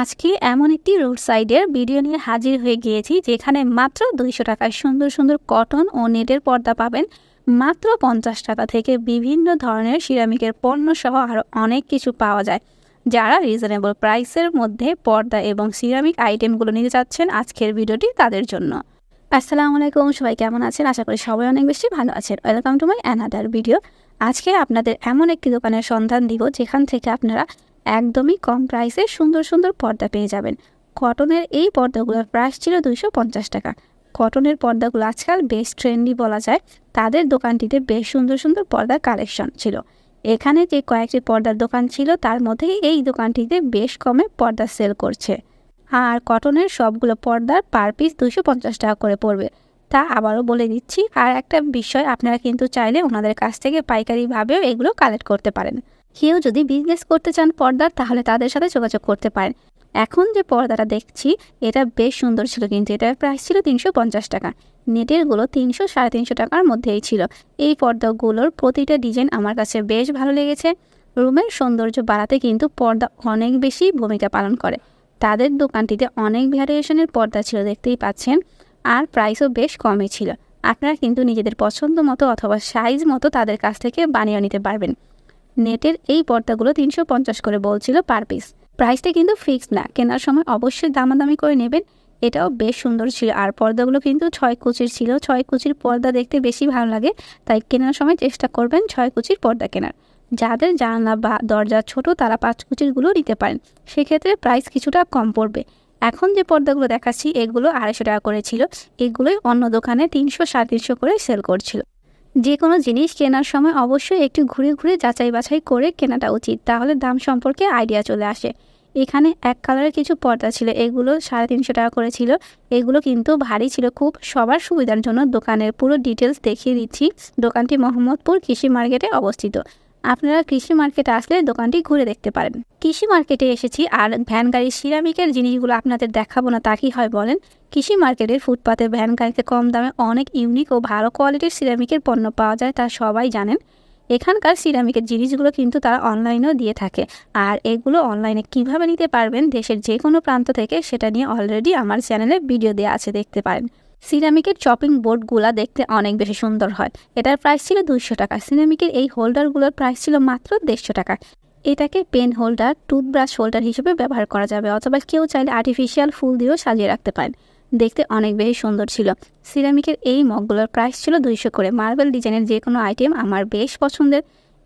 আজকে এমন একটি রোড সাইডের ভিডিও নিয়ে হাজির হয়ে গিয়েছি, যেখানে মাত্র দুইশো টাকায় সুন্দর সুন্দর কটন ও নেটের পর্দা পাবেন। মাত্র পঞ্চাশ টাকা থেকে বিভিন্ন ধরনের সিরামিকের পণ্য সহ আরও অনেক কিছু পাওয়া যায়। যারা রিজনেবল প্রাইসের মধ্যে পর্দা এবং সিরামিক আইটেমগুলো নিতে চাচ্ছেন, আজকের ভিডিওটি তাদের জন্য। আসসালামু আলাইকুম, সবাই কেমন আছেন? আশা করি সবাই অনেক বেশি ভালো আছেন। Welcome to my another video আজকে আপনাদের এমন একটি দোকানের সন্ধান দিব, যেখান থেকে আপনারা একদমই কম প্রাইসে সুন্দর সুন্দর পর্দা পেয়ে যাবেন। কটনের এই পর্দাগুলোর প্রাইস ছিল দুইশো পঞ্চাশ টাকা। কটনের পর্দাগুলো আজকাল বেশ ট্রেন্ডি বলা যায়। তাদের দোকানটিতে বেশ সুন্দর সুন্দর পর্দার কালেকশন ছিল। এখানে যে কয়েকটি পর্দার দোকান ছিল, তার মধ্যে এই দোকানটিতে বেশ কমে পর্দা সেল করছে। আর কটনের সবগুলো পর্দার পার পিস দুশো পঞ্চাশ টাকা করে পড়বে। তা আবারও বলে দিচ্ছি, আর একটা বিষয় আপনারা কিন্তু চাইলে ওনাদের কাছ থেকে পাইকারিভাবেও এগুলো কালেক্ট করতে পারেন। কেউ যদি বিজনেস করতে চান পর্দার, তাহলে তাদের সাথে যোগাযোগ করতে পারেন। এখন যে পর্দাটা দেখছি, এটা বেশ সুন্দর ছিল কিন্তু এটার প্রাইস ছিল তিনশো পঞ্চাশ টাকা। নেটেরগুলো তিনশো, সাড়ে তিনশো টাকার মধ্যেই ছিল। এই পর্দাগুলোর প্রতিটা ডিজাইন আমার কাছে বেশ ভালো লেগেছে। রুমের সৌন্দর্য বাড়াতে কিন্তু পর্দা অনেক বেশি ভূমিকা পালন করে। তাদের দোকানটিতে অনেক ভ্যারিয়েশনের পর্দা ছিল, দেখতেই পাচ্ছেন। আর প্রাইসও বেশ কমে ছিল। আপনারা কিন্তু নিজেদের পছন্দ মতো অথবা সাইজ মতো তাদের কাছ থেকে বানিয়ে নিতে পারবেন। নেটের এই পর্দাগুলো তিনশো পঞ্চাশ করে বলছিল পার পিস প্রাইসটা কিন্তু ফিক্সড না, কেনার সময় অবশ্যই দামাদামি করে নেবেন। এটাও বেশ সুন্দর ছিল, আর পর্দাগুলো কিন্তু ছয় কুচির ছিল। ছয় কুচির পর্দা দেখতে বেশি ভালো লাগে, তাই কেনার সময় চেষ্টা করবেন ছয় কুচির পর্দা কেনার। যাদের জানলা বা দরজা ছোট, তারা পাঁচ কুচিরগুলো নিতে পারেন। সেক্ষেত্রে প্রাইস কিছুটা কম পড়বে। এখন যে পর্দাগুলো দেখাচ্ছি, এগুলো আড়াইশো টাকা করে ছিল। এগুলোই অন্য দোকানে তিনশো সাড়ে তিনশো করে সেল করছিল। যে কোনো জিনিস কেনার সময় অবশ্যই একটু ঘুরে ঘুরে যাচাই বাছাই করে কেনাটা উচিত। তাহলে দাম সম্পর্কে আইডিয়া চলে আসে। এখানে এক কালারের কিছু পর্দা ছিল। এগুলো সাড়ে তিনশো টাকা করেছিল এগুলো কিন্তু ভারী ছিল। খুব সবার সুবিধার জন্য দোকানের পুরো ডিটেলস দেখিয়ে দিচ্ছি। দোকানটি মোহাম্মদপুর কৃষি মার্কেটে অবস্থিত। আপনারা কৃষি মার্কেটে আসলে দোকানটি ঘুরে দেখতে পারেন। কৃষি মার্কেটে এসেছি আর ভ্যান গাড়ির সিরামিকের জিনিসগুলো আপনাদের দেখাবো না, তা কি হয় বলেন? কৃষি মার্কেটের ফুটপাতে ভ্যান গাড়িতে কম দামে অনেক ইউনিক ও ভালো কোয়ালিটির সিরামিকের পণ্য পাওয়া যায়, তা সবাই জানেন। এখানকার সিরামিকের জিনিসগুলো কিন্তু তারা অনলাইনেও দিয়ে থাকে আর এগুলো অনলাইনে কীভাবে নিতে পারবেন দেশের যে কোনো প্রান্ত থেকে সেটা নিয়ে অলরেডি আমার চ্যানেলে ভিডিও দেওয়া আছে, দেখতে পারেন। সিরামিকের চপিং বোর্ডগুলো দেখতে অনেক বেশি সুন্দর হয়। এটার প্রাইস ছিল দুইশো টাকা। সিরামিকের এই হোল্ডারগুলোর প্রাইস ছিল মাত্র দেড়শো টাকা। এটাকে পেন হোল্ডার টুথব্রাশ হোল্ডার হিসেবে ব্যবহার করা যাবে, অথবা কেউ চাইলে আর্টিফিশিয়াল ফুল দিয়েও সাজিয়ে রাখতে পারেন। দেখতে অনেক বেশি সুন্দর ছিল। সিরামিকের এই মগগুলোর প্রাইস ছিল দুইশো করে। মার্বেল ডিজাইনের যে কোনো আইটেম আমার বেশ পছন্দের।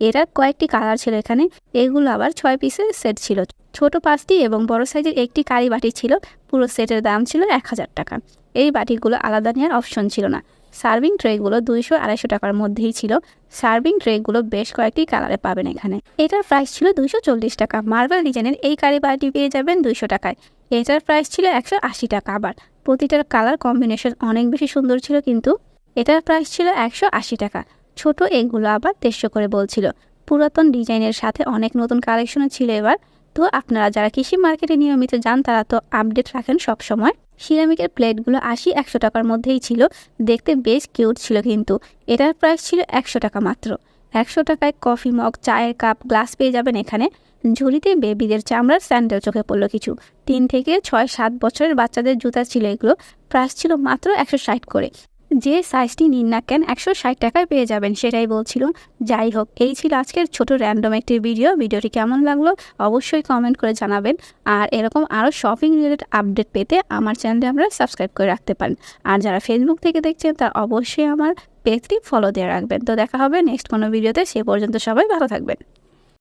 এটার কয়েকটি কালার ছিল এখানে। এগুলো আবার ছয় পিসের সেট ছিল। ছোট পাঁচটি এবং বড় সাইজের একটি কারি বাটি ছিল। পুরো সেটের দাম ছিল এক হাজার টাকা। এই বাটিগুলো আলাদা নেওয়ার অপশন ছিল না। সার্ভিং ট্রেগুলো দুইশো আড়াইশো টাকার মধ্যেই ছিল। সার্ভিং ট্রেগুলো বেশ কয়েকটি কালারে পাবেন এখানে। এটার প্রাইস ছিল দুইশো চল্লিশ টাকা। মার্বেল ডিজাইনের এই কারি বাটি পেয়ে যাবেন দুইশো টাকায়। এটার প্রাইস ছিল একশো আশি টাকা আবার। প্রতিটার কালার কম্বিনেশন অনেক বেশি সুন্দর ছিল কিন্তু এটার প্রাইস ছিল একশো আশি টাকা। ছোট এগুলো আবার দেড়শো করে বলছিল। পুরাতন ডিজাইনের সাথে অনেক নতুন কালেকশনও ছিল এবার। তো আপনারা যারা কৃষি মার্কেটে নিয়মিত যান, তারা তো আপডেট রাখেন সব সময় সিরামিকের প্লেটগুলো আশি, একশো টাকার মধ্যেই ছিল। দেখতে বেশ কিউট ছিল কিন্তু। এটার প্রাইস ছিল একশো টাকা মাত্র। একশো টাকায় কফি মগ চায়ের কাপ গ্লাস পেয়ে যাবেন এখানে। ঝুড়িতে বেবিদের চামড়ার স্যান্ডেল চোখে পড়ল কিছু। তিন থেকে ছয়, সাত বছরের বাচ্চাদের জুতা ছিল এগুলো। প্রাইস ছিল মাত্র একশো ষাট করে। যে সাইজটি নিন না কেন একশো ষাট টাকায় পেয়ে যাবেন, সেটাই বলছিল। যাই হোক, এই ছিল আজকের ছোট র্যান্ডম একটি ভিডিও ভিডিওটি কেমন লাগল অবশ্যই কমেন্ট করে জানাবেন। আর এরকম আরও শপিং রিলেটেড আপডেট পেতে আমার চ্যানেলটি আপনারা সাবস্ক্রাইব করে রাখতে পারেন। আর যারা ফেসবুক থেকে দেখছেন, তারা অবশ্যই আমার পেজটি ফলো দিয়ে রাখবেন। তো দেখা হবে নেক্সট কোনো ভিডিওতে সে পর্যন্ত সবাই ভালো থাকবেন।